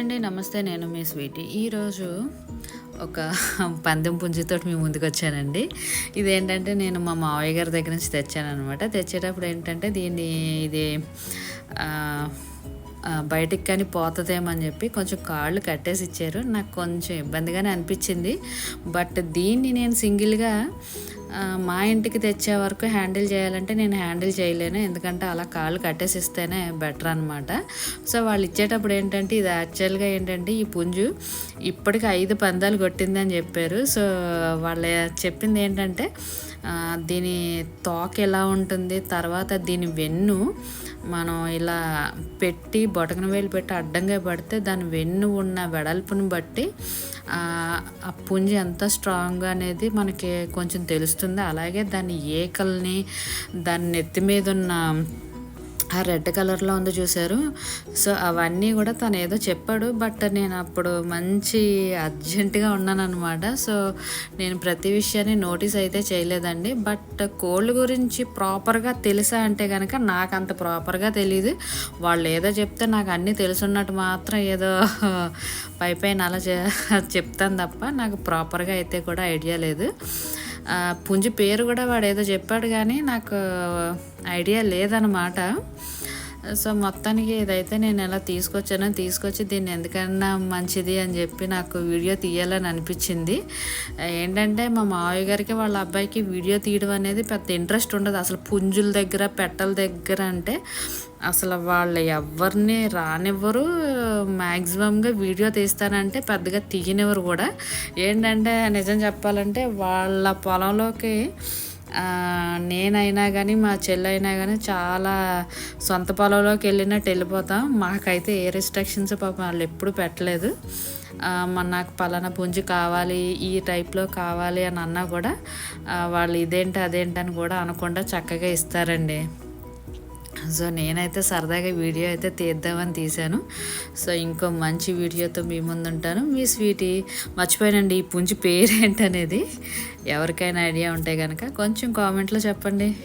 అండి నమస్తే నేను మీ స్వీటీ. ఈరోజు ఒక పందెం పుంజుతో మీ ముందుకు వచ్చానండి. ఇదేంటంటే నేను మా మావయ్య గారి దగ్గర నుంచి తెచ్చానమాట తెచ్చేటప్పుడు ఏంటంటే దీన్ని ఇది బయటికి కానీ పోతుందేమని చెప్పి కొంచెం కాళ్ళు కట్టేసి ఇచ్చారు. నాకు కొంచెం ఇబ్బందిగానే అనిపించింది. బట్ దీన్ని నేను సింగిల్గా మా ఇంటికి తెచ్చే వరకు హ్యాండిల్ చేయాలంటే నేను హ్యాండిల్ చేయలేను. ఎందుకంటే అలా కాళ్ళు కట్టేసి ఇస్తేనే బెటర్ అనమాట సో వాళ్ళు ఇచ్చేటప్పుడు ఏంటంటే ఇది యాక్చువల్గా ఏంటంటే ఈ పుంజు ఇప్పటికి ఐదు పందాలు కొట్టిందని చెప్పారు. సో వాళ్ళు చెప్పింది ఏంటంటే దీని తోక ఎలా ఉంటుంది తర్వాత దీని వెన్ను మనం ఇలా పెట్టి బొటకన వేలు పెట్టి అడ్డంగా పడితే దాని వెన్ను ఉన్న వెడల్పుని బట్టి ఆ ఆ పుంజి ఎంత స్ట్రాంగ్ అనేది మనకి కొంచెం తెలుస్తుంది. అలాగే దాని ఏకల్ని దాని నెత్తి మీద ఉన్న ఆ రెడ్ కలర్లో ఉంది చూసారు. సో అవన్నీ కూడా తను ఏదో చెప్పాడు. బట్ నేను అప్పుడు మంచి అర్జెంటుగా ఉన్నాను అనమాట సో నేను ప్రతి విషయాన్ని నోటీస్ అయితే చేయలేదండి. బట్ కోళ్ళ గురించి ప్రాపర్గా తెలుసా అంటే కనుక నాకు అంత ప్రాపర్గా తెలియదు వాళ్ళు ఏదో చెప్తే నాకు అన్నీ తెలుసున్నట్టు మాత్రం ఏదో పై పైన అలా చె- చెప్తాను తప్ప నాకు ప్రాపర్గా అయితే కూడా ఐడియా లేదు. పుంజు పేరు కూడా వాడు ఏదో చెప్పాడు కానీ నాకు ఐడియా లేదనమాట సో మొత్తానికి ఇదైతే నేను ఎలా తీసుకొచ్చానో తీసుకొచ్చి దీన్ని ఎందుకన్నా మంచిది అని చెప్పి నాకు వీడియో తీయాలని అనిపించింది. ఏంటంటే మా మావయ్య గారికి వాళ్ళ అబ్బాయికి వీడియో తీయడం అనేది పెద్ద ఇంట్రెస్ట్ ఉండదు. అసలు పుంజుల దగ్గర పెట్టల దగ్గర అంటే అసలు వాళ్ళు ఎవరిని రానివ్వరు. మ్యాక్సిమంగా వీడియో తీస్తానంటే పెద్దగా తీయనివ్వరు కూడా. ఏంటంటే నిజం చెప్పాలంటే వాళ్ళ పొలంలోకి నేనైనా కానీ మా చెల్లి అయినా కానీ చాలా సొంత పొలంలోకి వెళ్ళినట్టు వెళ్ళిపోతాం. మాకైతే ఏ రిస్ట్రిక్షన్స్ పాపం వాళ్ళు ఎప్పుడు పెట్టలేదు. మన నాకు పలానా పుంజు కావాలి ఈ టైప్లో కావాలి అని అన్నా కూడా వాళ్ళు ఇదేంటి అదేంటి అని కూడా అనకుండా చక్కగా ఇస్తారండి. సో నేనైతే సరదాగా వీడియో అయితే తీద్దామని తీశాను. సో ఇంకో మంచి వీడియోతో మీ ముందు ఉంటాను. మీ స్వీటీ మర్చిపోయానండి ఈ పుంజి పేరేంటనేది. ఎవరికైనా ఐడియా ఉంటే కనుక కొంచెం కామెంట్లో చెప్పండి.